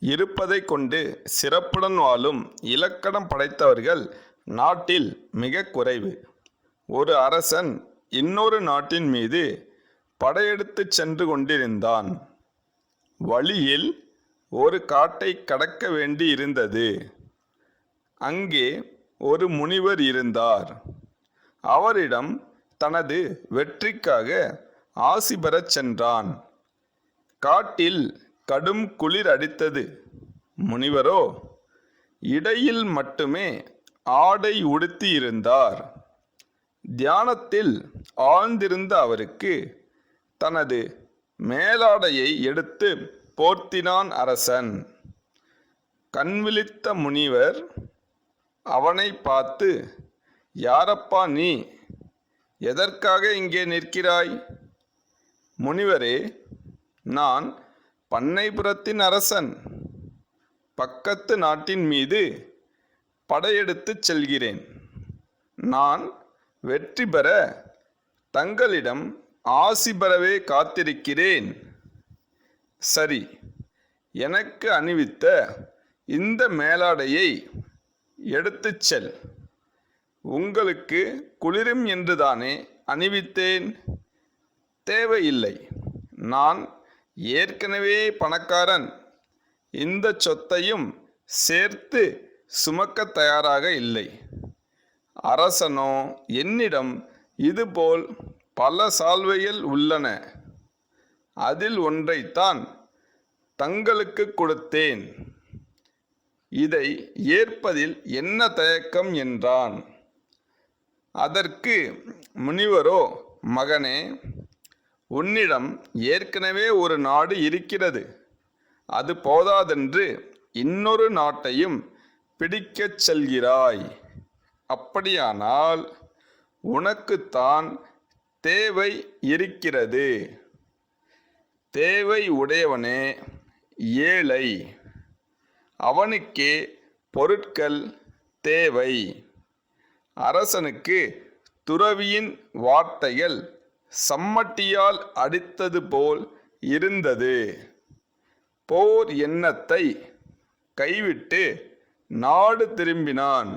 இருப்பதை கொண்டு சிறப்புடன் வாழும் இலக்கணம் படைத்தவர்கள் நாட்டில் மிக குறைவு. ஒரு அரசன் இன்னொரு நாட்டின் மீது படையெடுத்துச் சென்று கொண்டிருந்தான். வழியில் ஒரு காட்டை கடக்க வேண்டி இருந்தது. அங்கே ஒரு முனிவர் இருந்தார். அவரிடம் தனது வெற்றிக்காக ஆசி பெறச் சென்றான். காட்டில் கடும் குளிர் அடித்தது. முனிவரோ இடையில் மட்டுமே ஆடை உடுத்தி இருந்தார் தியானத்தில் ஆழ்ந்திருந்த அவருக்கு தனது மேலாடையை எடுத்து போர்த்தினான் அரசன். கண்விழித்த முனிவர் அவனை பார்த்து யாரப்பா நீ? எதற்காக இங்கே நிற்கிறாய்? முனிவரே நான் பண்ணைபுரத்தின் அரசன் பக்கத்து நாட்டின் மீது படையெடுத்துச் செல்கிறேன். நான் வெற்றி பெற தங்களிடம் ஆசி பெறவே காத்திருக்கிறேன். சரி எனக்கு அணிவித்த இந்த மேலாடையை எடுத்துச் செல். உங்களுக்கு குளிரும் என்றுதானே அணிவித்தேன். தேவையில்லை. நான் ஏற்கனவே பணக்காரன். இந்த சொத்தையும் சேர்த்து சுமக்க தயாராக இல்லை. அரசனோ என்னிடம் இதுபோல் பல சால்வைகள் உள்ளன. அதில் ஒன்றைத்தான் தங்களுக்கு கொடுத்தேன். இதை ஏற்பதில் என்ன தயக்கம் என்றான். அதற்கு முனிவரோ மகனே உன்னிடம் ஏற்கனவே ஒரு நாடு இருக்கிறது. அது போதாதென்று இன்னொரு நாட்டையும் பிடிக்கச் செல்கிறாய். அப்படியானால் உனக்குத்தான் தேவை இருக்கிறது. தேவை உடையவனே ஏழை. அவனுக்கே பொருட்கள் தேவை. அரசனுக்கு துறவியின் வார்த்தைகள் சம்மட்டியால் அடித்தது போல் இருந்தது. போர் எண்ணத்தை கைவிட்டு நாடு திரும்பினான்.